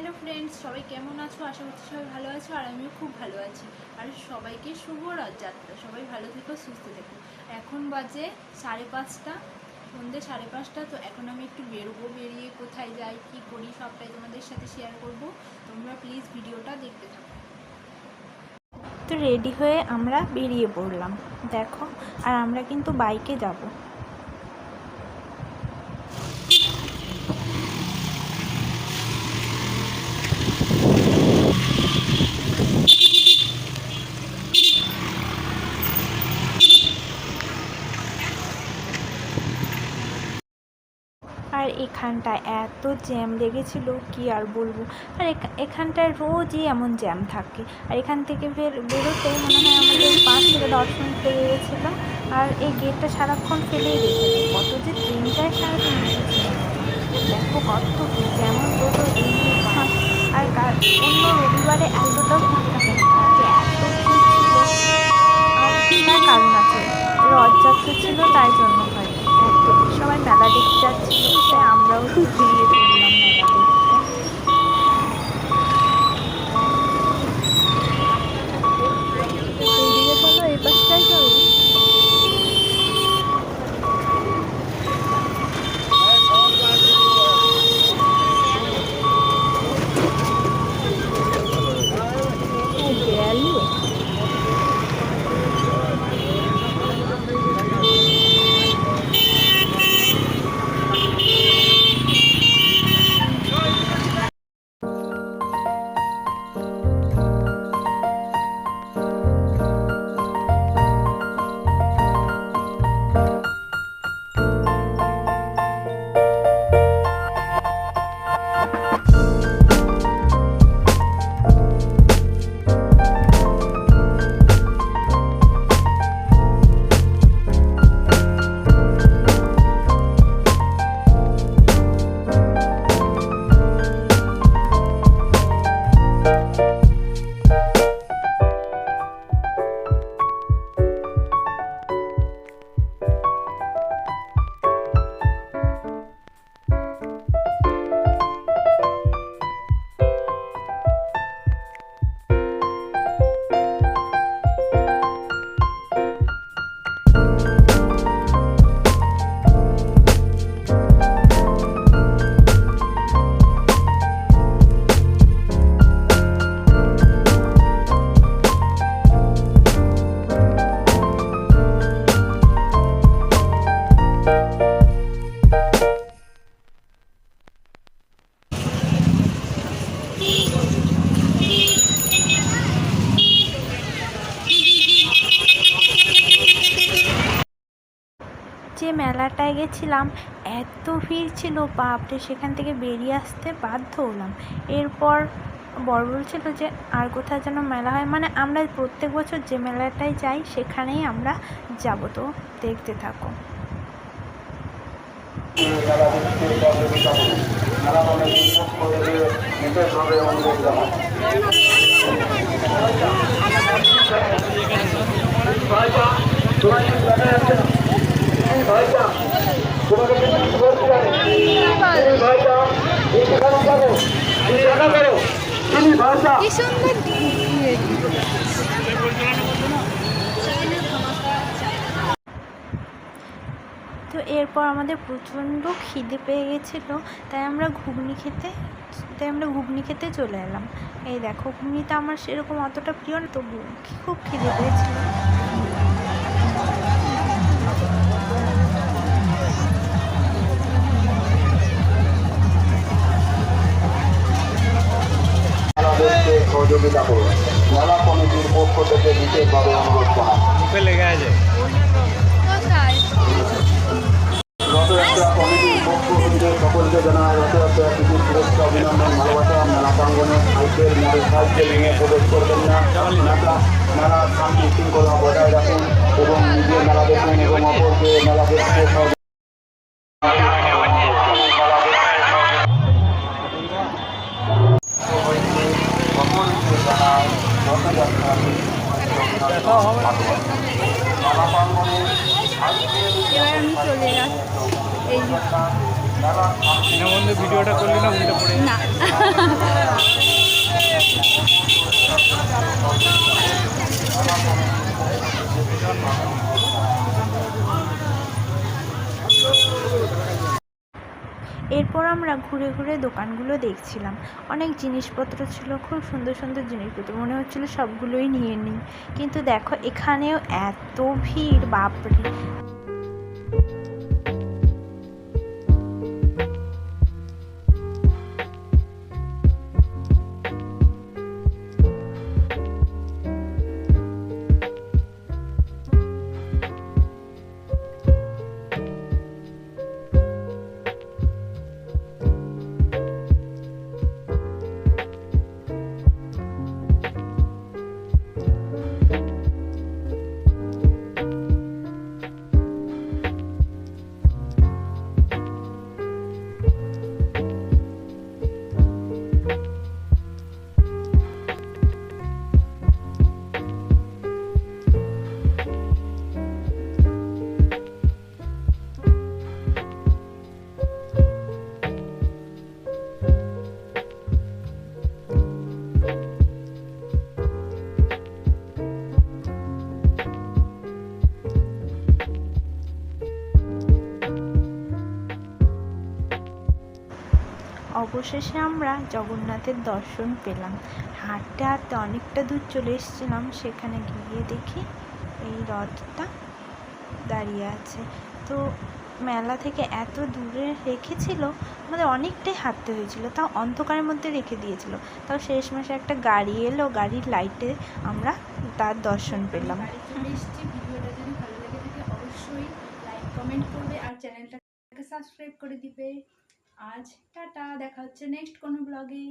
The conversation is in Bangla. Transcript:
হ্যালো ফ্রেন্ডস সবাই কেমন আছো? আশা করছি সবাই ভালো আছো আর আমিও খুব ভালো আছি। আর সবাইকে শুভ রথযাত্রা। সবাই ভালো থেকো, সুস্থ থেকো। এখন বাজে সাড়ে পাঁচটা সন্ধ্যে সাড়ে পাঁচটা, তো এখন আমি একটু বেরোবো, বেরিয়ে কোথায় যাই, কী করি, সবটাই তোমাদের সাথে শেয়ার করব। তোমরা প্লিজ ভিডিওটা দেখতে থাকো। তো রেডি হয়ে আমরা বেরিয়ে পড়লাম, দেখো। আর আমরা কিন্তু বাইকে যাব। আর এখানটায় এত জ্যাম লেগেছিল, কি আর বলব? আর এখা- এখানটায় রোজই এমন জ্যাম থাকে। আর এখান থেকে বের বেরোতে মনে হয় আমাদের পাঁচ থেকে দশ মিনিট লেগে গেছিল আর এই গেটটা সারাক্ষণ ফেলেই রেখেছে। কত যে ট্রেন যায় সারাদিন দেখো কত যেমন এমনি আর অন্য রবিবারে এতটাও ভিড় থাকে কারণ আছে? রথযাত্রা ছিল তাই জন্য। সবাই মেলা দেখতে যাচ্ছিল আমরাও একটু বেরিয়ে যে মেলাটায় গেছিলাম, এত ভিড় ছিল, বাপরে, সেখান থেকে বেরিয়ে আসতে বাধ্য হলাম। এরপর বর বলছিল যে, আর কোথাও যেন মেলা হয়? মানে আমরা প্রত্যেক বছর যে মেলাটায় যাই, সেখানেই আমরা যাব। তো দেখতে থাকো। তো এরপর আমাদের প্রচণ্ড খিদে পেয়ে গেছিল, তাই আমরা ঘুগনি খেতে, তাই আমরা ঘুগনি খেতে চলে এলাম। এই দেখো, ঘুগনিটা আমার সেরকম অতটা প্রিয় না তবু খুব খিদে পেয়েছিল। সাইকেল মোটর সাইকেল নিয়ে প্রবেশ করবেন না। মেলা মেলা শান্তি শৃঙ্খলা বজায় রাখুন এবং নিজে মেলা দেখুন এবং অপরকে মেলা দেখতে দীনবন্ধু ভিডিওটা করলি না উল্টে পড়ে না। এরপর আমরা ঘুরে ঘুরে দোকানগুলো দেখছিলাম। অনেক জিনিসপত্র ছিল, খুব সুন্দর সুন্দর জিনিসপত্র। মনে হচ্ছিল সবগুলোই নিয়ে নিই। কিন্তু দেখো, এখানেও এত ভিড়, বাপরে! অবশেষে আমরা জগন্নাথের দর্শন পেলাম। হাঁটতে হাঁটতে অনেকটা দূর চলে এসেছিলাম, সেখানে গিয়ে দেখি এই রথটা দাঁড়িয়ে আছে। তো মেলা থেকে এত দূরে রেখেছিল, আমাদের অনেকটাই হাঁটতে হয়েছিল, তাও অন্ধকারের মধ্যে রেখে দিয়েছিল। তাও শেষ মাসে একটা গাড়ি এলো, গাড়ির লাইটে আমরা তার দর্শন পেলাম। ভিডিওটা যদি ভালো লেগে থাকে অবশ্যই লাইক কমেন্ট করবে আর চ্যানেলটাকে সাবস্ক্রাইব করে দিবে। আজ টাটা দেখা হচ্ছে নেক্সট কোনো ব্লগে